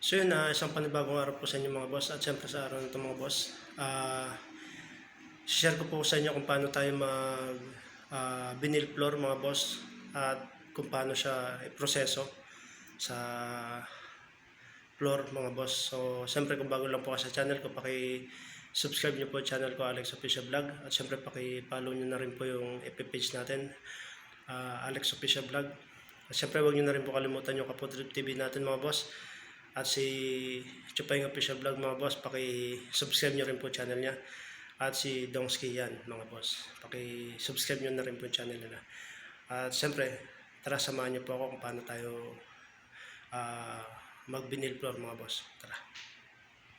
So yun, ah, isang panibagong araw po sa inyo mga boss at syempre sa araw nito mga boss. ah share ko po sa inyo kung paano tayo mag ah, vinyl floor mga boss at kung paano siya iproseso sa floor mga boss. So syempre kung bago lang po ka sa channel ko, paki-subscribe niyo po channel ko Alex Official Vlog at syempre paki-follow niyo na rin po yung FB page natin ah, Alex Official Vlog. At syempre huwag niyo na rin po kalimutan yung Kapodrip TV natin mga boss. At si Chupay Official Vlog mga boss, paki-subscribe nyo rin po channel niya. At si Dongski yan mga boss, paki-subscribe nyo na rin po channel nila. At siyempre, tara samahan niyo po ako kung paano tayo ah, mag-vinyl floor mga boss. Tara.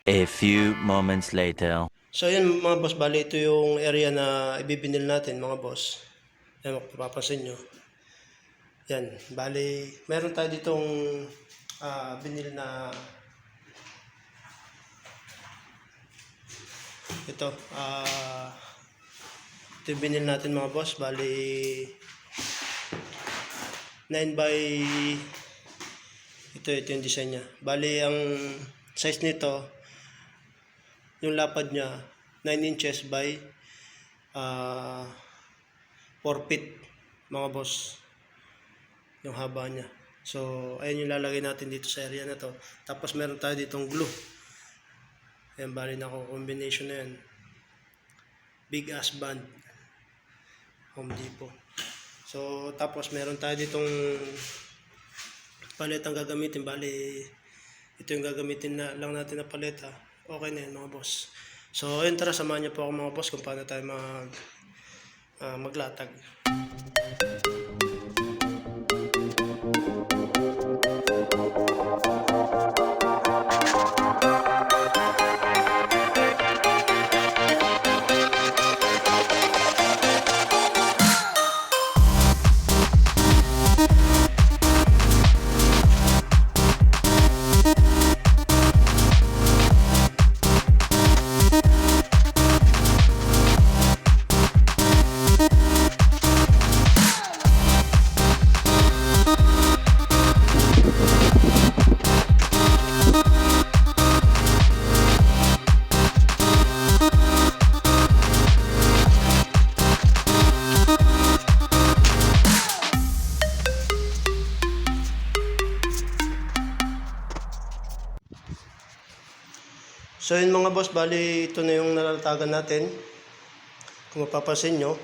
A few moments later. So yun mga boss, bali ito yung area na ibibinil natin mga boss. Yan, mapapansin nyo. Yan, bali, meron tayo ditong ah, binil na ito, ah ito yung binil natin mga boss, bali 9 by ito, ito yung design niya. Bali, ang size nito, yung lapad niya 9 inches by ah 4 feet mga boss. Yung haba niya so ayun yung lalagay natin dito sa area na to. Tapos meron tayo ditong glue. Ayan bali na ako combination na yan. Big ass band. Home Depot. So tapos meron tayo ditong paletang gagamitin. Bali ito yung gagamitin na lang natin na paleta. Okay na yun mga boss. So ayun tara samahan niyo po ako mga boss kung paano tayo mag ah, maglatag So yun mga boss, bali ito na yung nalalatagan natin. Kung mapapansin nyo,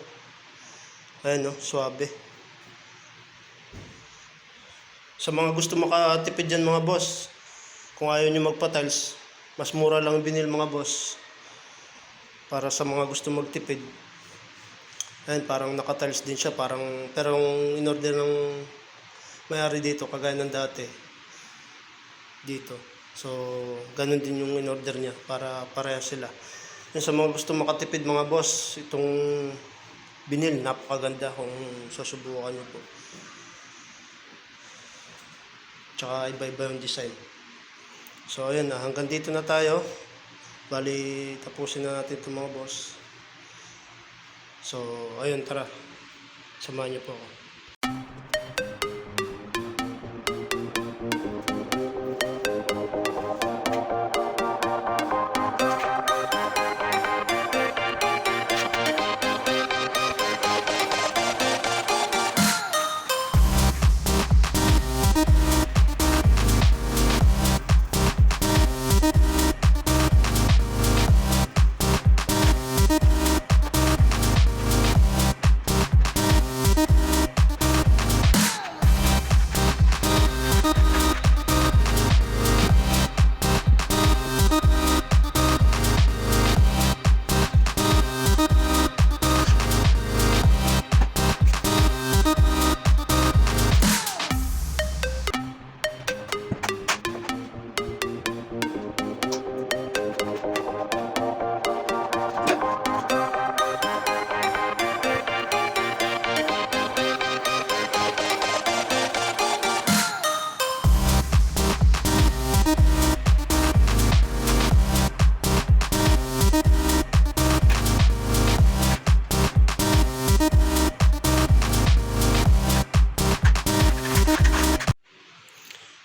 ayan no, swabe. Sa mga gusto makatipid dyan mga boss, kung ayaw nyo magpa-tiles, mas mura lang binil mga boss. Para sa mga gusto magtipid. Ayan, parang naka-tiles din siya, parang, pero ang in-order ng may-ari dito, kagaya ng dati, dito. So, ganun din yung in-order niya para pareha sila. Yung sa mga gusto makatipid mga boss, itong binil, napakaganda kung susubukan niyo po. Tsaka iba-iba yung design. So, ayun na. Hanggang dito na tayo. Bali, tapusin na natin itong mga boss. So, ayun, tara. Samahan niyo po ako.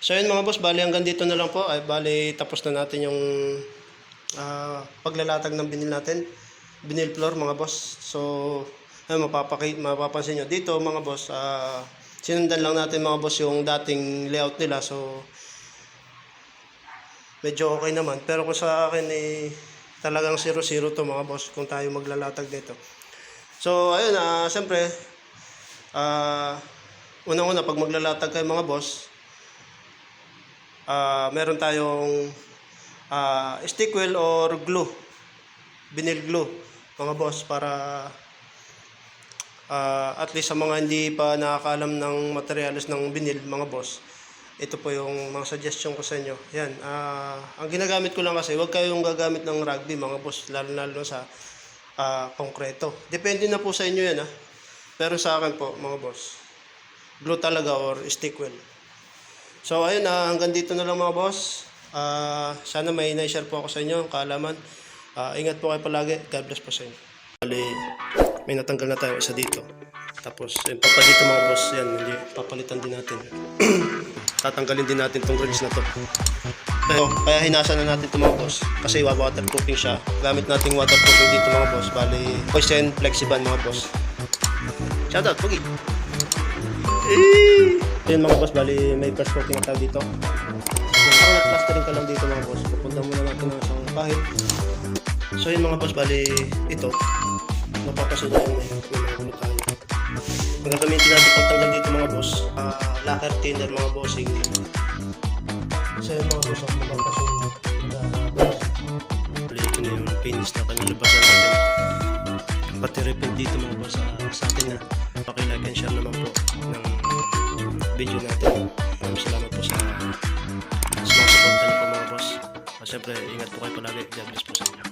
So yun mga boss, bali hanggang dito na lang po. Ay, bali tapos na natin yung ah, paglalatag ng binil natin. Binil floor mga boss. So, ayun, mapapaki, mapapansin nyo. Dito mga boss, ah, sinundan lang natin mga boss yung dating layout nila. So, medyo okay naman. Pero kung sa akin eh, talagang 0-0 to mga boss kung tayo maglalatag dito. So, ayun, ah, siyempre, ah, unang-una, pag maglalatag kayo mga boss, ah, meron tayong ah, stick wheel or glue, vinyl glue, mga boss, para ah, at least sa mga hindi pa nakakaalam ng materials ng vinyl, mga boss, ito po yung mga suggestion ko sa inyo. Yan, ah, ang ginagamit ko lang kasi, huwag kayong gagamit ng rugby, mga boss, lalo-lalo sa ah, konkreto. Depende na po sa inyo yan, ha. Pero sa akin po, mga boss, glue talaga or stick wheel. So ayun, ah, hanggang dito na lang mga boss. Ah, sana may na-share po ako sa inyo, kaalaman. Ah, ingat po kayo palagi. God bless po sa inyo. Bali, may natanggal na tayo isa dito. Tapos, yung papa dito mga boss, yan, hindi, papalitan din natin. Tatanggalin din natin tong grills na to. Pero, kaya hinasa na natin ito mga boss. Kasi wa- waterproofing siya. Gamit nating waterproofing dito mga boss. Bali, Poison Flexiban mga boss. Shoutout, Pugi! Ayun mga boss, bali may first coating tayo dito. Yung parang nag-plastering ka lang dito mga boss. Pupunta muna natin ng isang pahit. So yun mga boss, bali ito. Mapapasunod yung may mga tayo. Ang gagamitin natin pagtanggal dito mga boss, ah, lacquer thinner mga bossing. So yun mga boss, na yung finish na kanilabasan natin pati repeat dito mga boss sa, sa atin na pakilike and share naman po ng video natin. Salamat po sa mga supportan niyo po mga boss. At syempre, ingat po kayo palagi. God bless po sa inyo.